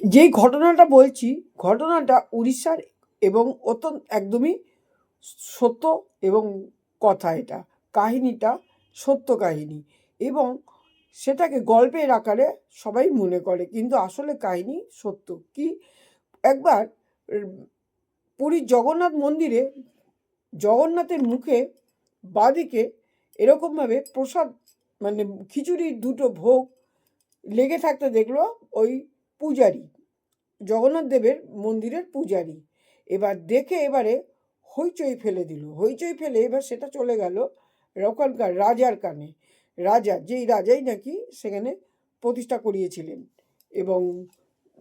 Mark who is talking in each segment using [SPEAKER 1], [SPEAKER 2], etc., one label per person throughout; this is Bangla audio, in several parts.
[SPEAKER 1] যেই ঘটনাটা বলছি, ঘটনাটা উড়িষ্যার এবং অত্যন্ত একদমই সত্য এবং কথা এটা। কাহিনীটা সত্য কাহিনী এবং সেটাকে গল্পের আকারে সবাই মনে করে, কিন্তু আসলে কাহিনী সত্য। কি একবার পুরীর জগন্নাথ মন্দিরে জগন্নাথের মুখে বাঁদিকে এরকমভাবে প্রসাদ মানে খিচুড়ির দুটো ভোগ লেগে থাকতে দেখল ওই পূজারি, জগন্নাথ দেবের মন্দিরের পূজারি। এবার দেখে এবারে হইচই ফেলে দিল। হইচই ফেলে এবার সেটা চলে গেল ওখানকার রাজার কানে। রাজা, যেই রাজাই নাকি সেখানে প্রতিষ্ঠা করিয়েছিলেন এবং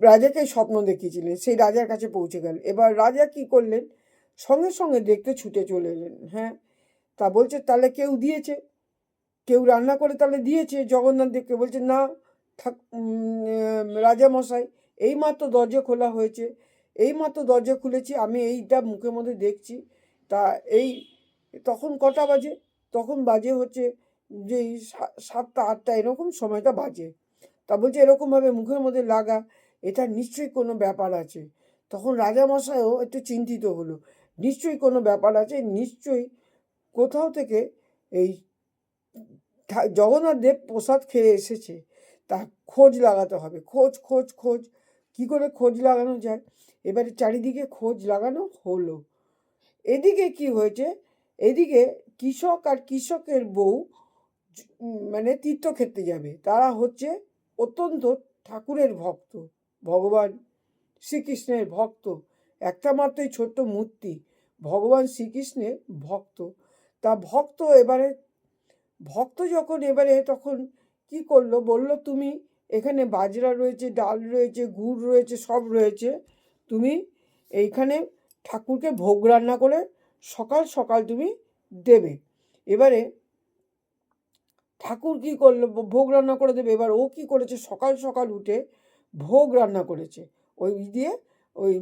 [SPEAKER 1] রাজাকে স্বপ্ন দেখিয়েছিলেন, সেই রাজার কাছে পৌঁছে গেল। এবার রাজা কি করলেন? সঙ্গে সঙ্গে দেখতে ছুটে চলে এলেন। হ্যাঁ তা বলছে, তাহলে কেউ দিয়েছে? কেউ রান্না করে তাহলে দিয়েছে? জগন্নাথ দেবকে বলছে, না থাক উম, রাজা মশাই এইমাত্র দরজা খোলা হয়েছে। এইমাত্র দরজা খুলেছি আমি এইটা মুখের মধ্যে দেখছি। তা এই তখন কটা বাজে? তখন বাজে হচ্ছে যে সাতটা আটটা এরকম সময়টা বাজে। তা বলছে এরকমভাবে মুখের মধ্যে লাগা এটা নিশ্চয়ই কোনো ব্যাপার আছে। তখন রাজামশাইও একটু চিন্তিত হলো। নিশ্চয়ই কোনো ব্যাপার আছে? নিশ্চয়ই কোথাও থেকে এই জগন্নাথ দেব প্রসাদ খেয়ে এসেছে। তা খোঁজ লাগাতে হবে। খোঁজ খোঁজ খোঁজ। কি করে খোঁজ লাগানো যায়? এবারে চারিদিকে খোঁজ লাগানো হলো। এদিকে কি হয়েছে? এদিকে কৃষক আর কৃষকের বউ মানে তীর্থক্ষেত্রে যাবে। তারা হচ্ছে অত্যন্ত ঠাকুরের ভক্ত, ভগবান শ্রীকৃষ্ণের ভক্ত। একটা মাত্রই ছোট্ট মূর্তি, ভগবান শ্রীকৃষ্ণের ভক্ত। তা ভক্ত এবারে, ভক্ত যখন এবারে তখন কি করল? বলল, তুমি এখানে বাজরা রয়েছে, ডাল রয়েছে, গুড় রয়েছে, সব রয়েছে। তুমি এইখানে ঠাকুরকে ভোগ রান্না করে সকাল সকাল তুমি দেবে। এবারে ঠাকুর কি করল? ভোগ রান্না করে দেবে। এবার ও কি করেছে? সকাল সকাল উঠে ভোগ রান্না করেছে। ওই দিয়ে ওই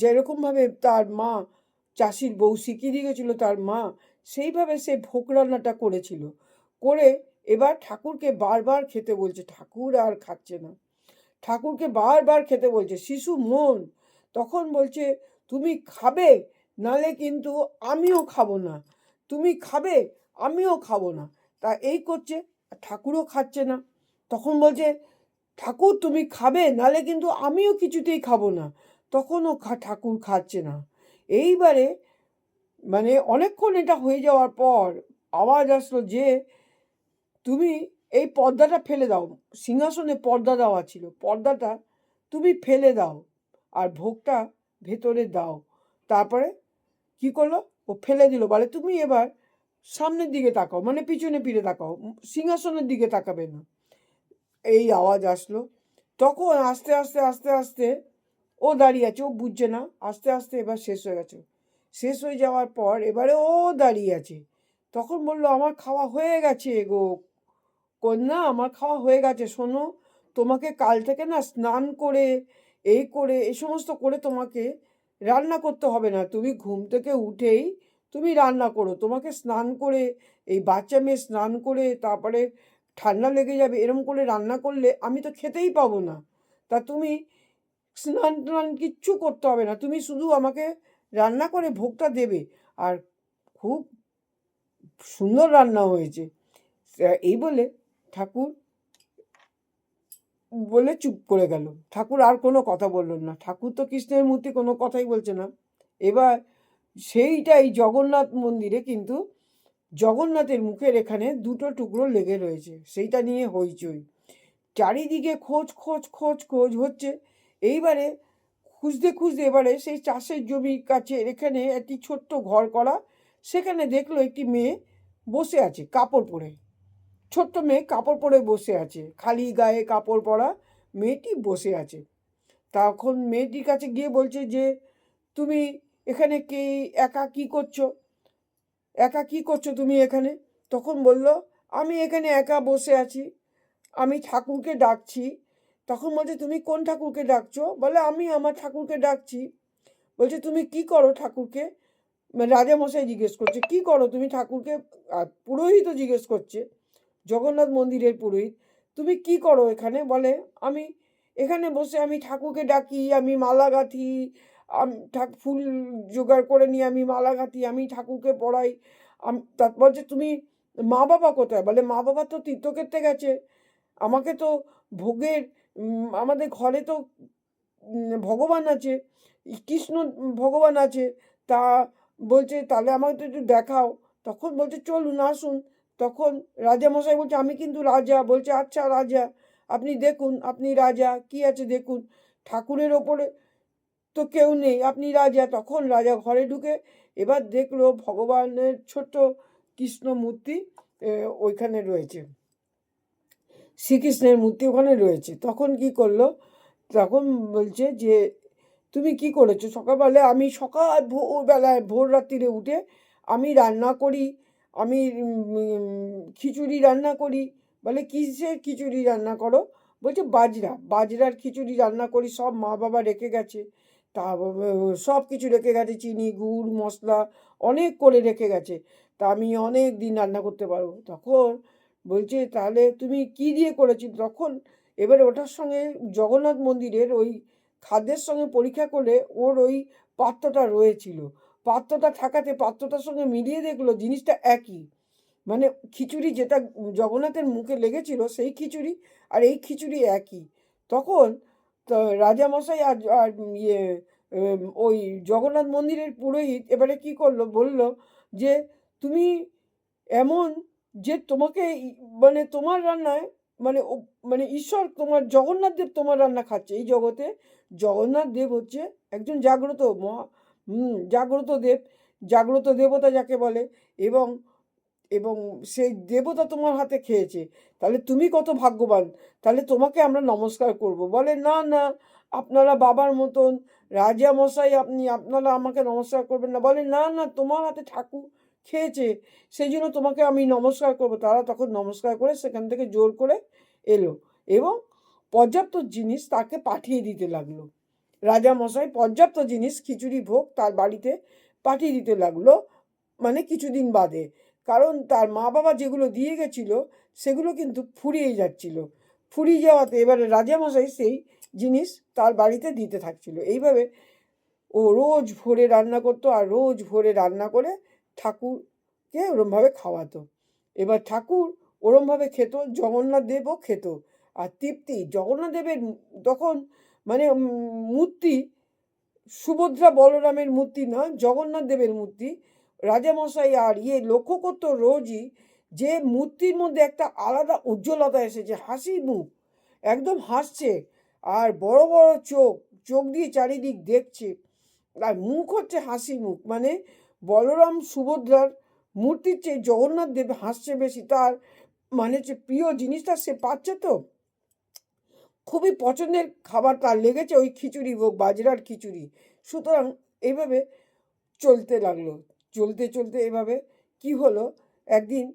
[SPEAKER 1] যেরকমভাবে তার মা চাষির বউ শিখিয়ে দিয়ে গেছিল, তার মা সেইভাবে সে ভোগ রান্নাটা করেছিল। করে এবার ঠাকুরকে বারবার খেতে বলছে, ঠাকুর আর খাচ্ছে না। ঠাকুরকে বারবার খেতে বলছে, শিশু মন। তখন বলছে, তুমি খাবে, নালে কিন্তু আমিও খাব না। তুমি খাবে, আমিও খাব না। তা এই করছে ঠাকুরও খাচ্ছে না। তখন বলছে, ঠাকুর তুমি খাবে, নালে কিন্তু আমিও কিছুতেই খাব না। তখনও ঠাকুর খাচ্ছে না। এইবারে মানে অনেকক্ষণ এটা হয়ে যাওয়ার পর আওয়াজ আসলো যে তুমি এই পর্দাটা ফেলে দাও। সিংহাসনে পর্দা দেওয়া ছিল। পর্দাটা তুমি ফেলে দাও আর ভোগটা ভেতরে দাও। তারপরে কি করল? ও ফেলে দিল। বলে, তুমি এবার সামনের দিকে তাকাও মানে পিছনে ফিরে তাকাও। সিংহাসনের দিকে তাকাবে না। এই আওয়াজ আসলো। তখন আস্তে আস্তে আস্তে আস্তে ও দাঁড়িয়ে আছে। ও বুঝছে না। আস্তে আস্তে এবার শেষ হয়ে গেছে। শেষ হয়ে যাওয়ার পর এবারে ও দাঁড়িয়ে আছে। তখন বলল, আমার খাওয়া হয়ে গেছে গো কন্যা, আমার খাওয়া হয়ে গেছে, শোনো। তোমাকে কাল থেকে না স্নান করে, এই করে, এই সমস্ত করে তোমাকে রান্না করতে হবে না। তুমি ঘুম থেকে উঠেই তুমি রান্না করো। তোমাকে স্নান করে, এই বাচ্চা মেয়ে স্নান করে, তারপরে ঠান্ডা লেগে যাবে, এরম করে রান্না করলে আমি তো খেতেই পাবো না। তা তুমি স্নান টান কিচ্ছু করতে হবে না। তুমি শুধু আমাকে রান্না করে ভোগটা দেবে। আর খুব সুন্দর রান্না হয়েছে। এই বলে ঠাকুর বলে চুপ করে গেল। ঠাকুর আর কোনো কথা বললেন না। ঠাকুর তো কৃষ্ণের মূর্তি কোনো কথাই বলছে না। এবার সেইটাই জগন্নাথ মন্দিরে কিন্তু জগন্নাথের মুখের এখানে দুটো টুকরো লেগে রয়েছে। সেইটা নিয়ে হইচই। চারিদিকে খোঁজ খোঁজ খোঁজ খোঁজ হচ্ছে। এইবারে খুঁজতে খুঁজতে এবারে সেই চাষের জমির কাছে এখানে একটি ছোট্ট ঘর করা। সেখানে দেখল একটি মেয়ে বসে আছে কাপড় পরে। ছোট্ট মেয়ে কাপড় পরে বসে আছে। খালি গায়ে কাপড় পরা মেয়েটি বসে আছে। তখন মেয়েটির কাছে গিয়ে বলছে যে, তুমি এখানে কে? একা কি করছ? একা কি করছ তুমি এখানে? তখন বলল, আমি এখানে একা বসে আছি। আমি ঠাকুরকে ডাকছি। তখন বলছে, তুমি কোন ঠাকুরকে ডাকছো? বলে, আমি আমার ঠাকুরকে ডাকছি। বলছে, তুমি কি করো ঠাকুরকে? রাজামশাই জিজ্ঞেস করছে, কি করো? তুমি ঠাকুরকে পুরোহিত জিজ্ঞেস করছে। জগন্নাথ মন্দিরের পুরোহিত। তুমি কি করো এখানে? বলে, আমি এখানে বসে আমি ঠাকুরকে ডাকি, আমি মালা গাঁথি ফুল জোগাড় করে নিয়ে আমি মালা গাঁথি, আমি ঠাকুরকে পড়াই তারপর যে তুমি মা বাবা কোথায়? বলে মা বাবা তো তীর্থক্ষেত্রে গেছে। আমাকে তো ভোগের আমাদের ঘরে তো ভগবান আছে, কৃষ্ণ ভগবান আছে। তা বলছে, তাহলে আমাকে তো একটু দেখাও। তখন বলছে, চলুন, আসুন। তখন রাজামশাই বলছে, আমি কিন্তু রাজা। বলছে আচ্ছা রাজা, আপনি দেখুন, আপনি রাজা, কি আছে দেখুন। ঠাকুরের ওপরে তো কেউ নেই, আপনি রাজা। তখন রাজা ঘরে ঢুকে এবার দেখল ভগবানের ছোট কৃষ্ণ মূর্তি ওইখানে রয়েছে। শ্রীকৃষ্ণের মূর্তি ওখানে রয়েছে। তখন কি করল, তখন বলছে যে, তুমি কি করেছ? সকালবেলায় আমি সকাল ভোরবেলায় ভোর রাত্রিরে উঠে আমি রান্না করি আমি খিচুড়ি রান্না করি। বলে কিসের খিচুড়ি রান্না করো? বলছে, বাজরা। বাজরার খিচুড়ি রান্না করি, সব মা বাবা রেখে গেছে। তা, সব কিছু রেখে গেছে, চিনি, গুড়, মশলা, অনেক করে রেখে গেছে। তা, আমি অনেক দিন রান্না করতে পারব। তখন বলছে, তাহলে তুমি কি দিয়ে করেছি? তখন এবার ওটার সঙ্গে জগন্নাথ মন্দিরের ওই খাদ্যের সঙ্গে পরীক্ষা করলে ওর ওই পাত্রটা রয়েছিল। পাত্রটা থাকাতে পাত্রটার সঙ্গে মিলিয়ে দেখল, জিনিসটা একই। মানে খিচুড়ি যেটা জগন্নাথের মুখে লেগেছিল, সেই খিচুড়ি আর এই খিচুড়ি একই। তখন তো রাজামশাই আর আর ইয়ে ওই জগন্নাথ মন্দিরের পুরোহিত এবারে কি করল, বলল যে, তুমি এমন যে তোমাকে মানে তোমার রান্নায় মানে মানে ঈশ্বর তোমার, জগন্নাথ দেব তোমার রান্না খাচ্ছে। এই জগতে জগন্নাথ দেব হচ্ছে একজন জাগ্রত মহা হুম, জাগ্রত দেব, জাগ্রত দেবতা যাকে বলে এবং এবং সেই দেবতা তোমার হাতে খেয়েছে। তাহলে তুমি কত ভাগ্যবান। তাহলে তোমাকে আমরা নমস্কার করব। বলে, না না, আপনারা বাবার মতন রাজা মশাই, আপনি, আপনারা আমাকে নমস্কার করবেন না। বলে, না না, তোমার হাতে ঠাকুর খেয়েছে সেই জন্য তোমাকে আমি নমস্কার করব। তারা তখন নমস্কার করে সেখান থেকে জোর করে এলো এবং পর্যাপ্ত জিনিস তাকে পাঠিয়ে দিতে লাগল। রাজা মশাই পর্যাপ্ত জিনিস, খিচুড়ি, ভোগ তার বাড়িতে পাঠিয়ে দিতে লাগল মানে কিছুদিন বাদে। কারণ তার মা বাবা যেগুলো দিয়ে গেছিল, সেগুলো কিন্তু ফুরিয়ে যাচ্ছিল। ফুরিয়ে যাওয়াতে এবারে রাজামশাই সেই জিনিস তার বাড়িতে দিতে থাকছিল। এইভাবে ও রোজ ভোরে রান্না করতো আর রোজ ভোরে রান্না করে ঠাকুরকে ওরমভাবে খাওয়াতো। এবার ঠাকুর ওরমভাবে খেত জগন্নাথ দেবও খেত। আর তৃপ্তি জগন্নাথ দেবের তখন মানে মূর্তি, সুভদ্রা বলরামের মূর্তি না, জগন্নাথ দেবের মূর্তি, রাজামশাই আর ইয়ে লক্ষ্য করতো রোজই যে মূর্তির মধ্যে একটা আলাদা উজ্জ্বলতা এসেছে, হাসি মুখ, একদম হাসছে আর বড় বড় চোখ চোখ দিয়ে চারিদিক দেখছে আর মুখ হচ্ছে হাসি মুখ মানে বলরাম সুভদ্রার মূর্তির চেয়ে জগন্নাথ দেব হাসছে বেশি, তার মানে হচ্ছে প্রিয় জিনিসটা সে পাচ্ছে তো। খুবই পছন্দের খাবার তার লেগেছে ওই খিচুড়ি ভোগ বাজরার খিচুড়ি। সুতরাং এইভাবে চলতে লাগল। চলতে চলতে এভাবে কি হলো? একদিন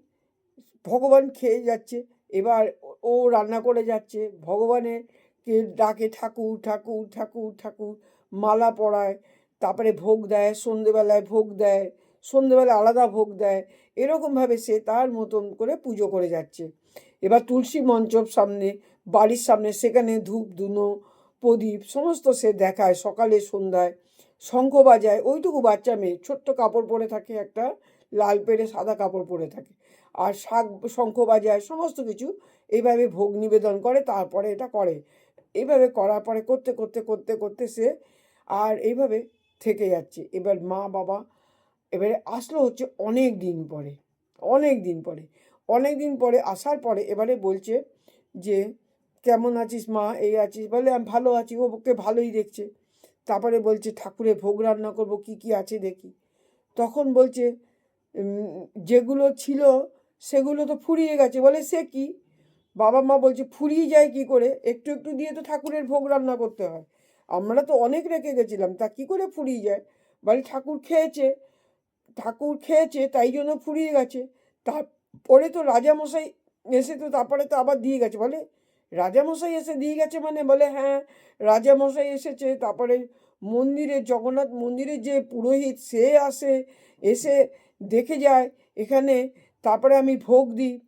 [SPEAKER 1] ভগবান খেয়ে যাচ্ছে, এবার ও- রান্না করে যাচ্ছে ভগবানের কে ডাকে ঠাকুর ঠাকুর ঠাকুর ঠাকুর, মালা পরায়, তারপরে ভোগ দেয়, সন্ধেবেলায় ভোগ দেয় সন্ধেবেলা আলাদা ভোগ দেয়, এরকমভাবে সে তার মতন করে পুজো করে যাচ্ছে। এবার তুলসী মঞ্চর সামনে বাড়ির সামনে সেখানে ধূপ, ধুনো, প্রদীপ সমস্ত সে দেখায় সকালে, সন্ধ্যায়। শঙ্খ বাজায়, ওইটুকু বাচ্চা মেয়ে। ছোট্ট কাপড় পরে থাকে একটা, লাল পেরে সাদা কাপড় পরে থাকে। আর শাক, শঙ্খ বাজায় সমস্ত কিছু এইভাবে ভোগ নিবেদন করে, তারপরে এটা করে। এইভাবে করার পরে করতে করতে করতে করতে সে আর এইভাবে থেকে যাচ্ছে। এবার মা, বাবা এবারে আসলো হচ্ছে অনেক দিন পরে, অনেক দিন পরে। অনেক দিন পরে আসার পরে এবারে বলছে যে কেমন আছিস মা? এই আছিস। বলে, আমি ভালো আছি ও ওকে ভালোই দেখছে। তারপরে বলছে ঠাকুরে ভোগ রান্না করব, কি কি আছে দেখি। তখন বলছে যেগুলো ছিল, সেগুলো তো ফুরিয়ে গেছে। বলে, সে কি? বাবা মা বলছে, ফুরিয়ে যায় কি করে? একটু একটু দিয়ে তো ঠাকুরের ভোগ রান্না করতে হয়। আমরা তো অনেক রেখে গেছিলাম, তা কি করে ফুরিয়ে যায়? বলে, ঠাকুর খেয়েছে ঠাকুর খেয়েছে, তাই জন্য ফুরিয়ে গেছে। তারপরে তো রাজামশাই এসে তো তারপরে তো আবার দিয়ে গেছে। বলে রাজামশাই এসে দিয়ে গেছে মানে বলে হ্যাঁ রাজামশাই এসেছে। তারপরে মন্দিরে, জগন্নাথ মন্দিরে যে পুরোহিত সে আসে, এসে দেখে যায় এখানে। তারপরে আমি ভোগ দিই।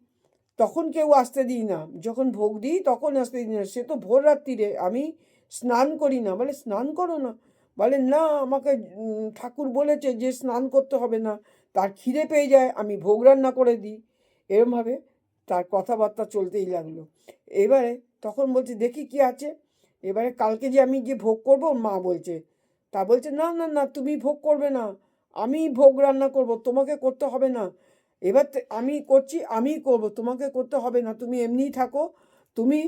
[SPEAKER 1] তখন কেউ আসতে দিই না। যখন ভোগ দিই, তখন আসতে দিই না। সে তো ভোর রাত্রিরে। আমি স্নান করি না। বলে, স্নান করো না। বলে, না, আমাকে ঠাকুর বলেছে যে স্নান করতে হবে না। তার খিদে পেয়ে যায়। আমি ভোগ রান্না করে দিই। এরমভাবে তার কথাবার্তা চলতেই লাগল। এবারে তখন বলছে, দেখি কি আছে। এবারে কালকে যে আমি যে ভোগ করব, মা বলছে। তা বলছে, না না না, তুমি ভোগ করবে না। আমি ভোগ রান্না করব, তোমাকে করতে হবে না। এবার আমি করছি, আমিই করব, তোমাকে করতে হবে না। তুমি এমনিই থাকো, তুমি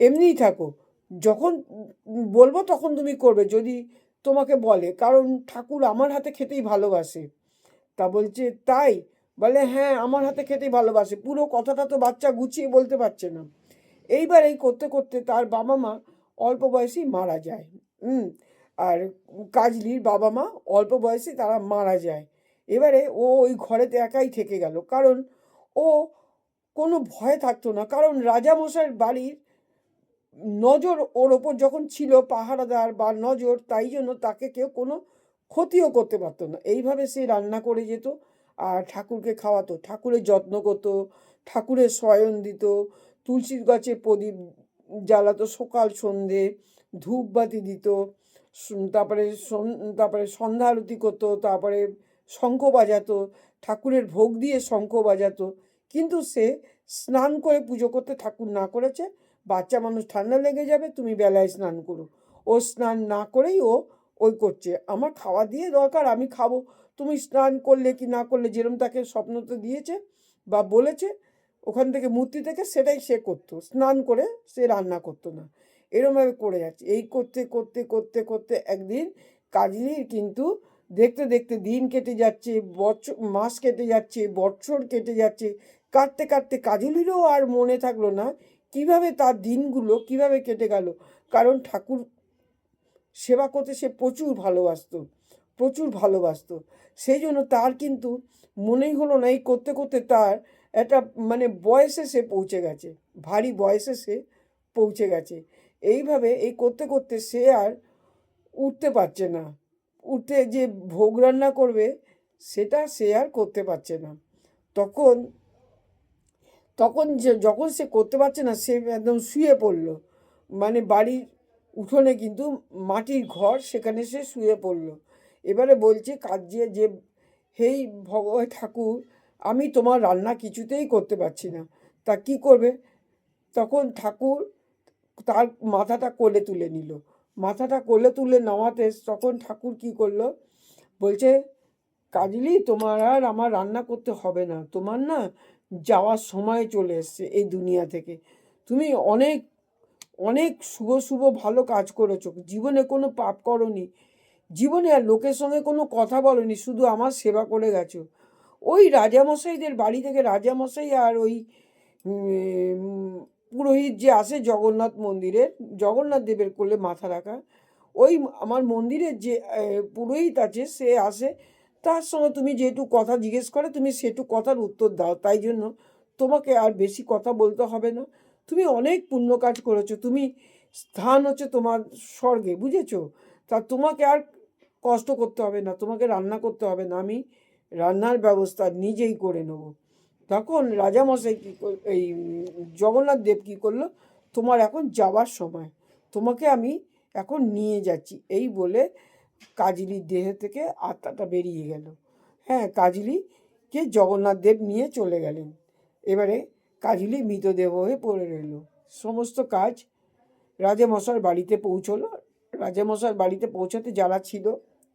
[SPEAKER 1] এমনিই থাকো। যখন বলব তখন তুমি করবে, যদি তোমাকে বলে। কারণ ঠাকুর আমার হাতে খেতেই ভালোবাসে। তা বলছে, তাই? বলে হ্যাঁ আমার হাতে খেতেই ভালোবাসে। পুরো কথাটা তো বাচ্চা গুছিয়ে বলতে পারছে না। এইবার এই করতে করতে তার বাবা মা অল্প বয়সেই মারা যায়। হুম, আর কাজলির বাবা মা অল্প বয়সে তারা মারা যায়। এবারে ও ওই ঘরেতে একাই থেকে গেল। কারণ ও কোনো ভয় থাকতো না। কারণ রাজামশাইয়ের বাড়ির নজর ওর ওপর যখন ছিল পাহারাদার বা নজর, তাই জন্য তাকে কেউ কোনো ক্ষতিও করতে পারতো না। এইভাবে সে রান্না করে যেত। আর ঠাকুরকে খাওয়াতো। ঠাকুরের যত্ন করতো, ঠাকুরের শয়ন দিত, তুলসীর গাছে প্রদীপ জ্বালাতো সকাল, সন্ধে, ধূপবাতি দিত তারপরে তারপরে সন্ধ্যা আরতি করতো, তারপরে শঙ্খ বাজাতো, ঠাকুরের ভোগ দিয়ে শঙ্খ বাজাতো। কিন্তু সে স্নান করে পুজো করতে ঠাকুর না করেছে, বাচ্চা মানুষ ঠান্ডা লেগে যাবে, তুমি বেলায় স্নান করো। ও স্নান না করেই ও ওই করছে। আমার খাওয়া দিয়ে দরকার, আমি খাব। তুমি স্নান করলে কি না করলে যেরম তাকে স্বপ্ন তো দিয়েছে বা বলেছে, ওখান থেকে মূর্তি থেকে সেটাই সে করতো। স্নান করে সে রান্না করতো না। এরমভাবে করে যাচ্ছে। এই করতে করতে করতে করতে একদিন কাজলির কিন্তু দেখতে দেখতে দিন কেটে যাচ্ছে বছর মাস কেটে যাচ্ছে, বছর কেটে যাচ্ছে। কাটতে কাটতে কাজলিরও আর মনে থাকল না কীভাবে তার দিনগুলো কীভাবে কেটে গেল। কারণ ঠাকুর সেবা করতে সে প্রচুর ভালোবাসতো। প্রচুর ভালোবাসতো। সেই জন্য তার কিন্তু মনেই হলো না, এই করতে করতে তার একটা মানে বয়সে সে পৌঁছে গেছে, ভারী বয়সে সে পৌঁছে গেছে। এইভাবে এই করতে করতে সে আর উঠতে পারছে না। উঠতে যে ভোগ রান্না করবে, সেটা সে আর করতে পারছে না। তখন তখন যে যখন সে করতে পারছে না, সে একদম শুয়ে পড়ল। মানে বাড়ির উঠোনে কিন্তু মাটির ঘর, সেখানে সে শুয়ে পড়ল। এবারে বলছে কাজিয়ে যে, হেই ভগবান ঠাকুর, আমি তোমার রান্না কিছুতেই করতে পারছি না। তা কি করবে? তখন ঠাকুর তার মাথাটা কোলে তুলে নিল। মাথাটা কোলে তুলে নামাতে তখন ঠাকুর কি করল? বলছে, কাজলি, তোমার আর আমার রান্না করতে হবে না। তোমার না যাওয়ার সময় চলে এসছে এই দুনিয়া থেকে। তুমি অনেক অনেক শুভ শুভ, ভালো কাজ করেছ। জীবনে কোনো পাপ করনি। জীবনে আর লোকের সঙ্গে কোনো কথা বলনি, শুধু আমার সেবা করে গেছো। ওই রাজামশাইদের বাড়ি থেকে রাজামশাই আর ওই পুরোহিত যে আসে জগন্নাথ মন্দিরের জগন্নাথ দেবের কোলে মাথা রাখা, ওই আমার মন্দিরের যে পুরোহিত আছে, সে আসে, তার সঙ্গে তুমি যেটু কথা জিজ্ঞেস করে, তুমি সেটু কথার উত্তর দাও। তাই জন্য তোমাকে আর বেশি কথা বলতে হবে না। তুমি অনেক পুণ্য কাজ করেছ, তুমি স্থান হচ্ছে তোমার স্বর্গে, বুঝেছ? তা তোমাকে আর কষ্ট করতে হবে না, তোমাকে রান্না করতে হবে না, আমি রান্নার ব্যবস্থা নিজেই করে নেব। তখন রাজামশাই কী এই জগন্নাথ দেব কী করল, তোমার এখন যাওয়ার সময়, তোমাকে আমি এখন নিয়ে যাচ্ছি। এই বলে কাজলির দেহ থেকে আত্মাটা বেরিয়ে গেল। হ্যাঁ কাজলিকে জগন্নাথ দেব নিয়ে চলে গেলেন। এবারে কাজলি মৃতদেহ হয়ে পড়ে রইল। সমস্ত কাজ রাজামশার বাড়িতে পৌঁছলো। রাজামশার বাড়িতে পৌঁছাতে যারা ছিল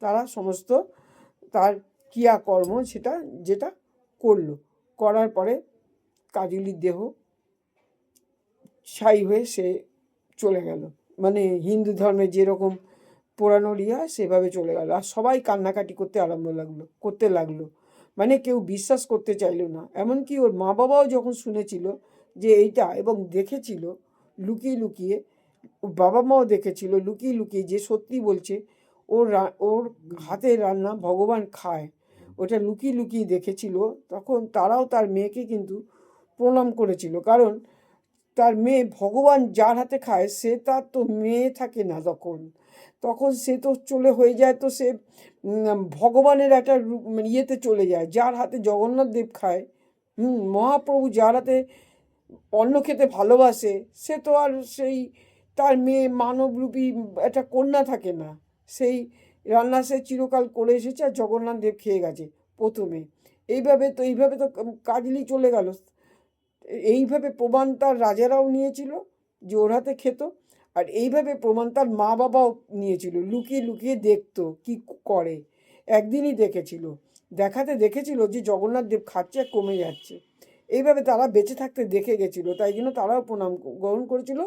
[SPEAKER 1] তারা সমস্ত তার ক্রিয়াকর্ম সেটা, যেটা করল। করার পরে কাজলির দেহ ছাই হয়ে সে চলে গেল। মানে হিন্দু ধর্মে যেরকম পোড়ানো রিয়া সেভাবে চলে গেল। আর সবাই কান্নাকাটি করতে আরম্ভ লাগল, করতে লাগল। মানে কেউ বিশ্বাস করতে চাইলো না। এমনকি ওর মা বাবাও যখন শুনেছিল যে এইটা এবং দেখেছিল, লুকিয়ে লুকিয়ে বাবা মাও দেখেছিল, লুকিয়ে লুকিয়ে যে সত্যি বলছে ওর ওর হাতের রান্না ভগবান খায়। ওটা লুকিয়ে লুকিয়ে দেখেছিল। তখন তারাও তার মেয়েকে কিন্তু প্রণাম করেছিল। কারণ তার মেয়ে ভগবান যার হাতে খায়, সে তার তো মেয়ে থাকে না তখন। তখন সে তো চলে হয়ে যায় তো সে ভগবানের একটা মানে ইয়েতে চলে যায়। যার হাতে জগন্নাথ দেব খায়, হুম, মহাপ্রভু যার হাতে অন্ন খেতে ভালোবাসে, সে তো আর সেই, তার মেয়ে মানবরূপী একটা কন্যা থাকে না। সেই রান্না সে চিরকাল করে এসেছে আর জগন্নাথ দেব খেয়ে গেছে প্রথমে। এইভাবে তো এইভাবে তো কাজলি চলে গেল। এইভাবে প্রমাণ তার রাজারাও নিয়েছিল যে ওর হাতে খেত আর এইভাবে প্রমাণ তার মা বাবাও নিয়েছিল। লুকিয়ে লুকিয়ে দেখতো কি করে। একদিনই দেখেছিল। দেখাতে দেখেছিল যে জগন্নাথ দেব খাচ্ছে কমে যাচ্ছে। এইভাবে তারা বেঁচে থাকতে দেখে গেছিল। তাই জন্য তারাও প্রণাম গ্রহণ করেছিল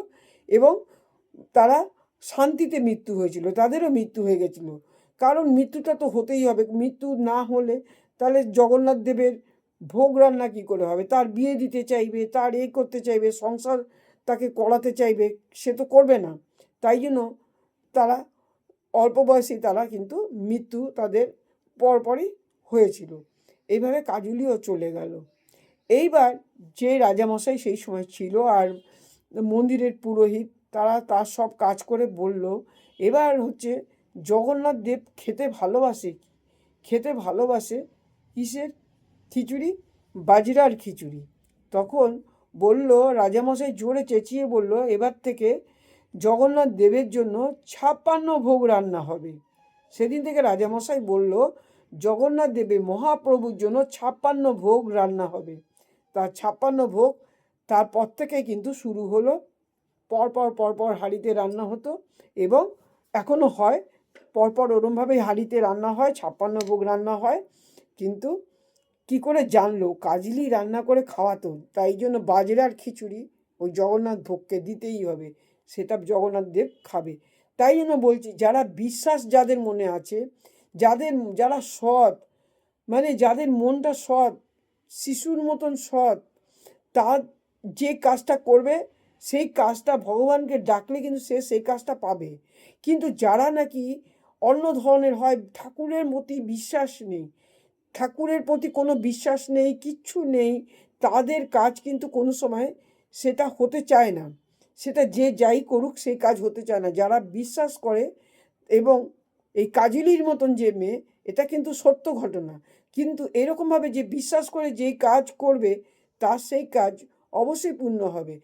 [SPEAKER 1] এবং তারা শান্তিতে মৃত্যু হয়েছিল, তাদেরও মৃত্যু হয়ে গেছিল। কারণ মৃত্যুটা তো হতেই হবে, মৃত্যু না হলে তাহলে জগন্নাথ দেবের ভোগ রান্না কী করে হবে? তার বিয়ে দিতে চাইবে, তার এ করতে চাইবে, সংসার তাকে করাতে চাইবে, সে তো করবে না। তাই জন্য তারা, অল্প বয়সে তারা কিন্তু মৃত্যু তাদের পরপরই হয়েছিল। এইভাবে কাজুলিও চলে গেল। এইবার যে রাজামশাই সেই সময় ছিল আর মন্দিরের পুরোহিত তারা তার সব কাজ করে বলল, এবার হচ্ছে জগন্নাথ দেব খেতে ভালোবাসে খেতে ভালোবাসে কিসের? খিচুড়ি? বাজরার খিচুড়ি। তখন বলল, রাজামশাই জোরে চেঁচিয়ে বলল, এবার থেকে জগন্নাথ দেবের জন্য ছাপ্পান্ন ভোগ রান্না হবে। সেদিন থেকে রাজামশাই বলল, জগন্নাথ দেবে মহাপ্রভুর জন্য ছাপ্পান্ন ভোগ রান্না হবে। তার ছাপ্পান্ন ভোগ তারপর থেকে কিন্তু শুরু হলো পরপর পরপর হাঁড়িতে রান্না হতো এবং এখনও হয়। পরপর ওরমভাবেই হাঁড়িতে রান্না হয়, ছাপ্পান্ন ভোগ রান্না হয়। কিন্তু কি করে জানলো? কাজলি রান্না করে খাওয়াতো, তাই জন্য বাজরার খিচুড়ি ওই জগন্নাথ ভোগকে দিতেই হবে, সেটা জগন্নাথ দেব খাবে। তাই জন্য বলছি, যারা বিশ্বাস যাদের মনে আছে, যাদের, যারা সৎ মানে যাদের মনটা সৎ, শিশুর মতন সৎ, তার যে কাজটা করবে সেই কাজটা ভগবানকে ডাকলে কিন্তু সে সেই কাজটা পাবে। কিন্তু যারা নাকি অন্য ধরনের হয়, ঠাকুরের প্রতি বিশ্বাস নেই, ঠাকুরের প্রতি কোনো বিশ্বাস নেই, কিচ্ছু নেই, তাদের কাজ কিন্তু কোনো সময় সেটা হতে চায় না। সেটা যে যাই করুক, সেই কাজ হতে চায় না। যারা বিশ্বাস করে এবং এই কাজলির মতন যে মেয়ে, এটা কিন্তু সত্য ঘটনা। কিন্তু এরকমভাবে যে বিশ্বাস করে যেই কাজ করবে, তার সেই কাজ অবশ্যই পূর্ণ হবে।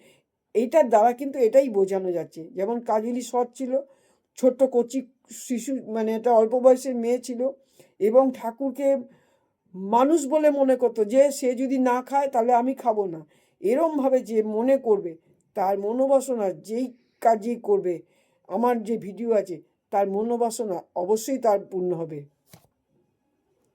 [SPEAKER 1] এইটার দ্বারা কিন্তু এটাই বোঝানো যাচ্ছে। যেমন কাজলি সৎ ছিল, ছোট্ট কচি শিশু মানে একটা অল্প বয়সের মেয়ে ছিল এবং ঠাকুরকে মানুষ বলে মনে করতো যে সে যদি না খায় তাহলে আমি খাব না। এরমভাবে যে মনে করবে, তার মনোবাসনা যেই কাজই করবে, আমার যে ভিডিও আছে, তার মনোবাসনা অবশ্যই তার পূর্ণ হবে।